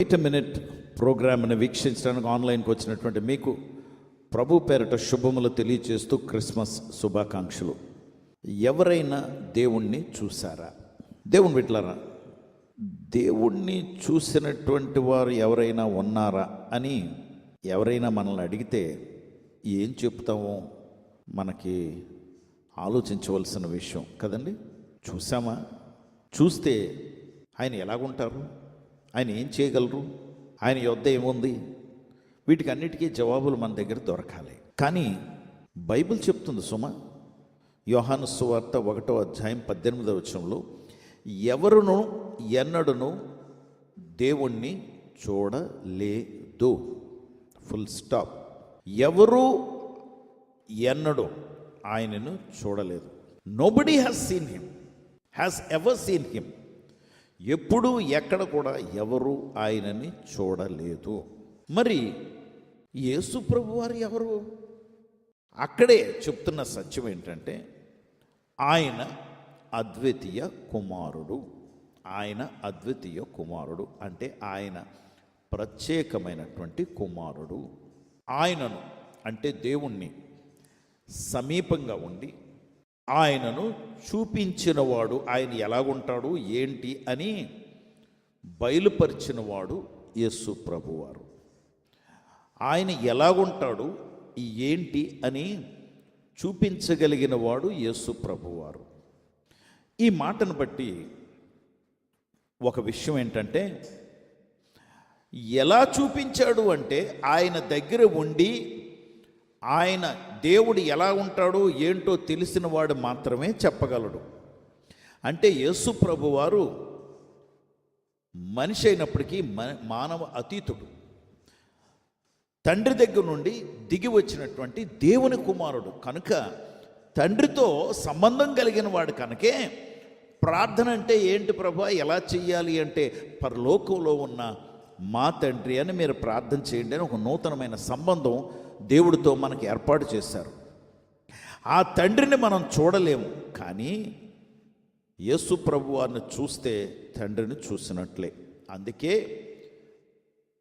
Eight minute ప్రోగ్రామ్ని వీక్షించడానికి ఆన్లైన్కి వచ్చినటువంటి మీకు ప్రభు పేరట శుభములు తెలియచేస్తూ క్రిస్మస్ శుభాకాంక్షలు. ఎవరైనా దేవుణ్ణి చూసారా దేవుని విట్లారా దేవుణ్ణి చూసినటువంటి వారు ఎవరైనా ఉన్నారా అని ఎవరైనా మనల్ని అడిగితే ఏం చెప్తామో మనకి ఆలోచించవలసిన విషయం కదండి. చూసామా చూస్తే ఆయన ఎలాగుంటారు? ఆయన ఏం చేయగలరు? ఆయన యొద్ద ఏముంది? వీటికి అన్నిటికీ జవాబులు మన దగ్గర దొరకాలి. కానీ బైబిల్ చెప్తుంది సుమ యోహాను సువార్త ఒకటో అధ్యాయం పద్దెనిమిదవ వచనంలో ఎవరును ఎన్నడను దేవుణ్ణి చూడలేదు. Full stop. ఎవరు ఎన్నడూ ఆయనను చూడలేదు. Nobody has seen him has ever seen him ఎప్పుడు ఎక్కడ కూడా ఎవరు ఆయనని చూడలేదు. మరి యేసు ప్రభు వారు ఎవరు? అక్కడే చెప్తున్న సత్యం ఏంటంటే ఆయన అద్వితీయ కుమారుడు. ఆయన అద్వితీయ కుమారుడు అంటే ఆయన ప్రత్యేకమైనటువంటి కుమారుడు. ఆయనను అంటే దేవుణ్ణి సమీపంగా ఉండి ఆయనను చూపించినవాడు ఆయన ఎలాగుంటాడు ఏంటి అని బయలుపరిచినవాడు యేసు ప్రభువారు. ఆయన ఎలాగుంటాడు ఏంటి అని చూపించగలిగిన వాడు యేసు ప్రభువారు. ఈ మాటను బట్టి ఒక విషయం ఏంటంటే ఎలా చూపించాడు అంటే ఆయన దగ్గర ఉండి ఆయన దేవుడు ఎలా ఉంటాడో ఏంటో తెలిసిన వాడు మాత్రమే చెప్పగలడు. అంటే యేసు ప్రభువారు మనిషి అయినప్పటికీ మానవ అతీతుడు. తండ్రి దగ్గర నుండి దిగి వచ్చినటువంటి దేవుని కుమారుడు కనుక తండ్రితో సంబంధం కలిగిన వాడు కనుకే ప్రార్థన అంటే ఏంటి ప్రభా ఎలా చెయ్యాలి అంటే పరలోకంలో ఉన్న మా తండ్రి అని మీరు ప్రార్థన చేయండి అని ఒక నూతనమైన సంబంధం దేవుడితో మనకి ఏర్పాటు చేశారు. ఆ తండ్రిని మనం చూడలేము కానీ యేసు ప్రభు వారిని చూస్తే తండ్రిని చూసినట్లే. అందుకే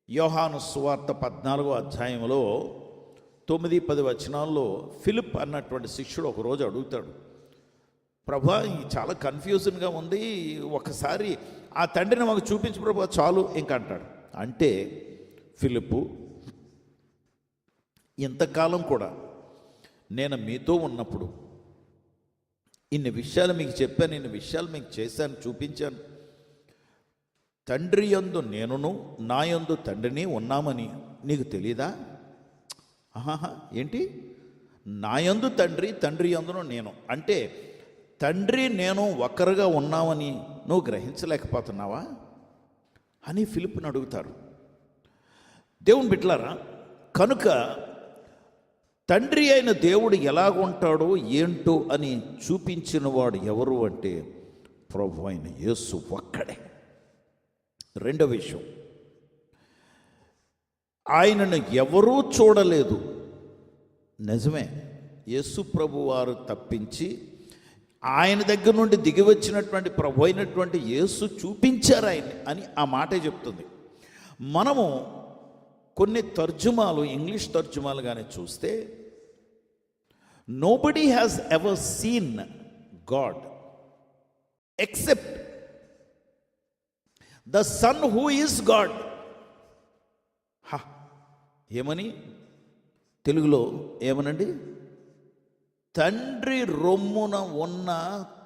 యోహాను సువార్త పద్నాలుగో అధ్యాయంలో తొమ్మిది పది వచనాల్లో ఫిలిప్ అన్నటువంటి శిష్యుడు ఒకరోజు అడుగుతాడు ప్రభా చాలా కన్ఫ్యూజన్గా ఉంది ఒకసారి ఆ తండ్రిని మాకు చూపించు ప్రభా చాలు ఇంకంటాడు అంటే ఫిలిప్పు ఇంతకాలం కూడా నేను మీతో ఉన్నప్పుడు ఇన్ని విషయాలు మీకు చెప్పాను ఇన్ని విషయాలు మీకు చేశాను చూపించాను. తండ్రి యందు నేనును నా యందు తండ్రిని ఉన్నామని నీకు తెలీదా? ఆహాహా ఏంటి? నా యందు తండ్రి తండ్రి యందును నేను. అంటే తండ్రి నేను ఒక్కరుగా ఉన్నామని నువ్వు గ్రహించలేకపోతున్నావా? అని ఫిలిప్ని అడుగుతారు. దేవుని బిట్లారా కనుక తండ్రి అయిన దేవుడు ఎలాగుంటాడో ఏంటో అని చూపించిన వాడు ఎవరు అంటే ప్రభు అయిన యేసు ఒక్కడే. రెండవ విషయం. ఆయనను ఎవరూ చూడలేదు. నిజమే యేసు ప్రభు వారు తప్పించి ఆయన దగ్గర నుండి దిగి వచ్చినటువంటి ప్రభు అయినటువంటి యేసు చూపించారు ఆయన్ని అని ఆ మాటే చెప్తుంది. మనము కొన్ని తర్జుమాలు ఇంగ్లీష్ తర్జుమాలు కానీ చూస్తే nobody has ever seen god except the son who is god హా ఏమని? తెలుగులో ఏమనండి? తండ్రి రొమ్మున ఉన్న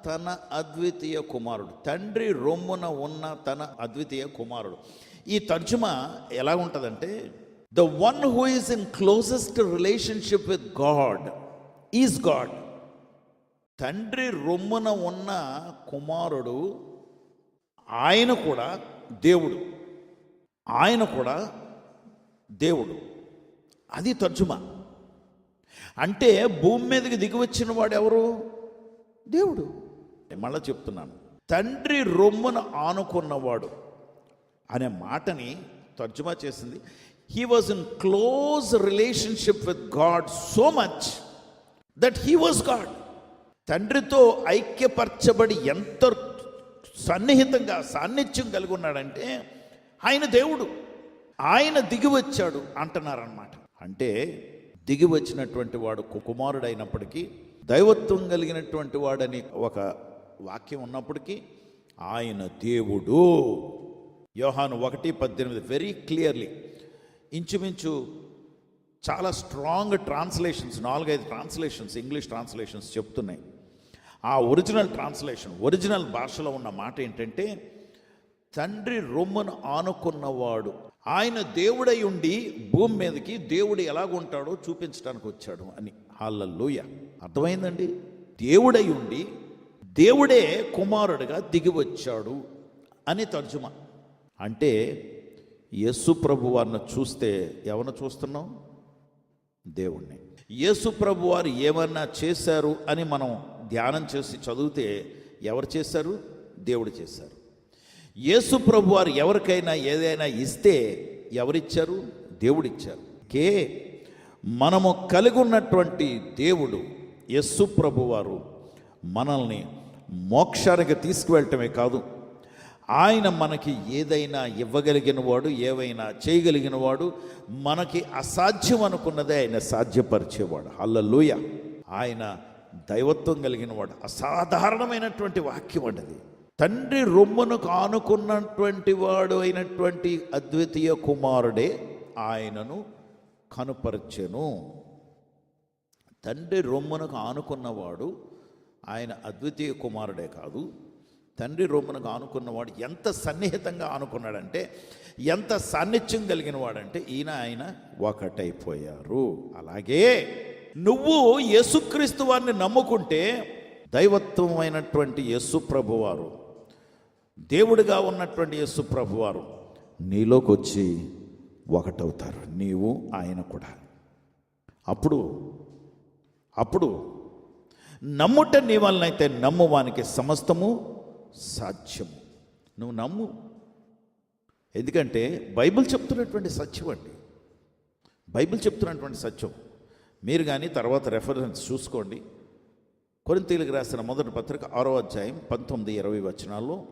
తన అద్వితీయ కుమారుడు. తండ్రి రొమ్మున ఉన్న తన అద్వితీయ కుమారుడు. ఈ తర్జుమా ఎలా ఉంటుందంటే the one who is in closest relationship with god is god తండ్రి రొమ్మున ఉన్న కుమారుడు ఆయన కూడా దేవుడు. ఆయన కూడా దేవుడు. అది తర్జుమా. అంటే భూమి మీదకి దిగి వచ్చిన వాడు ఎవరు? దేవుడు. మళ్ళీ చెప్తున్నాను. తండ్రి రొమ్మున ఆనుకున్నవాడు. అనే మాటని తర్జుమా చేసింది. He was in close relationship with god so much that he was god తండ్రితో ఐక్యపరచబడి ఎంత సన్నిహితంగా సాన్నిధ్యం కలిగి ఉన్నాడంటే ఆయన దేవుడు. ఆయన దిగి వచ్చాడు అంటున్నారనమాట అంటే దిగి వచ్చినటువంటి వాడు కు- కుమారుడైనప్పటికీ దైవత్వం కలిగినటువంటి వాడని ఒక వాక్యం ఉన్నప్పటికీ ఆయన దేవుడు. యోహాను ఒకటి పద్దెనిమిది వెరీ క్లియర్లీ ఇంచుమించు చాలా స్ట్రాంగ్ ట్రాన్స్లేషన్స్ నాలుగైదు ట్రాన్స్లేషన్స్ ఇంగ్లీష్ ట్రాన్స్లేషన్స్ చెప్తున్నాయి. ఆ ఒరిజినల్ ట్రాన్స్లేషన్ ఒరిజినల్ భాషలో ఉన్న మాట ఏంటంటే తండ్రి రొమ్మును ఆనుకున్నవాడు. ఆయన దేవుడై ఉండి భూమి మీదకి దేవుడు ఎలాగుంటాడో చూపించడానికి వచ్చాడు అని. హాలల్లోయ అర్థమైందండి? దేవుడై ఉండి దేవుడే కుమారుడిగా దిగి వచ్చాడు అని తర్జుమా. అంటే యేసు ప్రభు వారిని చూస్తే ఎవరిని చూస్తున్నాం? దేవుణ్ణి. యేసు ప్రభు వారు ఏమన్నా చేశారు అని మనం ధ్యానం చేసి చదివితే ఎవరు చేశారు? దేవుడు చేశారు. యేసు ప్రభు వారు ఎవరికైనా ఏదైనా ఇస్తే ఎవరిచ్చారు? దేవుడిచ్చారు. కే మనము కలిగి ఉన్నటువంటి దేవుడు యస్సు ప్రభు వారు మనల్ని మోక్షానికి తీసుకువెళ్ళటమే కాదు ఆయన మనకి ఏదైనా ఇవ్వగలిగిన వాడు ఏవైనా చేయగలిగిన వాడు మనకి అసాధ్యం అనుకున్నదే ఆయన సాధ్యపరిచేవాడు. హల్లెలూయ. ఆయన దైవత్వం కలిగిన వాడు. అసాధారణమైనటువంటి వాక్యం అంటది తండ్రి రొమ్మును కానుకున్నటువంటి వాడు అయినటువంటి అద్వితీయ కుమారుడే ఆయనను కనుపరచెను. తండ్రి రొమ్మునకు ఆనుకున్నవాడు ఆయన అద్వితీయ కుమారుడే కాదు. తండ్రి రొమ్మునకు ఆనుకున్నవాడు ఎంత సన్నిహితంగా ఆనుకున్నాడంటే ఎంత సాన్నిధ్యం కలిగిన వాడంటే ఈయన ఆయన ఒకటైపోయారు. అలాగే నువ్వు యేసుక్రీస్తు వారిని నమ్ముకుంటే దైవత్వమైనటువంటి యేసు ప్రభువారు దేవుడిగా ఉన్నటువంటి యేసు ప్రభువారు నీలోకి వచ్చి ఒకటవుతారు. నీవు ఆయన కూడా. అప్పుడు అప్పుడు నమ్ముట నీ వలనైతే నమ్మువానికి సమస్తము సాధ్యము. నువ్వు నమ్ము. ఎందుకంటే బైబిల్ చెప్తున్నటువంటి సత్యం అండి. బైబిల్ చెప్తున్నటువంటి సత్యం. మీరు కానీ తర్వాత రెఫరెన్స్ చూసుకోండి. కొరింతీలకు రాసిన మొదటి పత్రిక ఆరో అధ్యాయం పంతొమ్మిది ఇరవై వచనాల్లో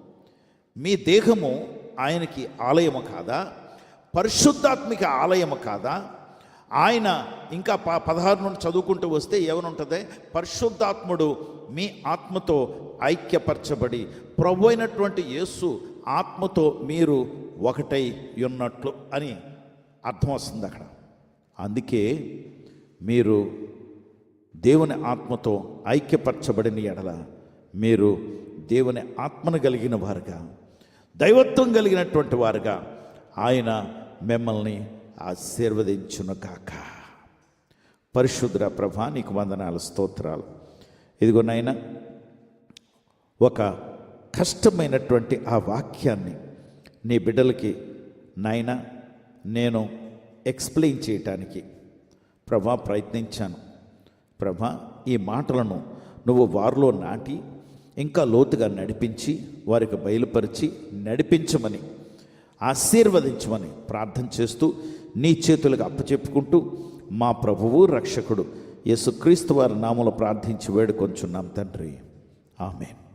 మీ దేహము ఆయనకి ఆలయము కాదా? పరిశుద్ధాత్మిక ఆలయము కాదా? ఆయన ఇంకా ప పదహారు నుండి చదువుకుంటూ వస్తే ఏమనుంటుంది? పరిశుద్ధాత్ముడు మీ ఆత్మతో ఐక్యపరచబడి ప్రభు అయినటువంటి యేసు ఆత్మతో మీరు ఒకటై ఉన్నట్లు అని అర్థం వస్తుంది అక్కడ. అందుకే మీరు దేవుని ఆత్మతో ఐక్యపరచబడిన ఎడల మీరు దేవుని ఆత్మను కలిగిన వారుగా దైవత్వం కలిగినటువంటి వారుగా ఆయన మిమ్మల్ని ఆశీర్వదించును కాక పరిశుద్ర ప్రభా నీకు వందనాలు స్తోత్రాలు. ఇదిగో నాయన ఒక కష్టమైనటువంటి ఆ వాక్యాన్ని నీ బిడ్డలకి నాయన నేను ఎక్స్ప్లెయిన్ చేయటానికి ప్రభా ప్రయత్నించాను. ప్రభా ఈ మాటలను నువ్వు వారిలో నాటి ఇంకా లోతుగా నడిపించి వారికి బయలుపరిచి నడిపించమని ఆశీర్వదించమని ప్రార్థన చేస్తూ నీ చేతులకు అప్పచెప్పుకుంటూ మా ప్రభువు రక్షకుడు యేసుక్రీస్తు వారి నామలు ప్రార్థించి వేడుకొంచున్నాం తండ్రి. ఆమెన్.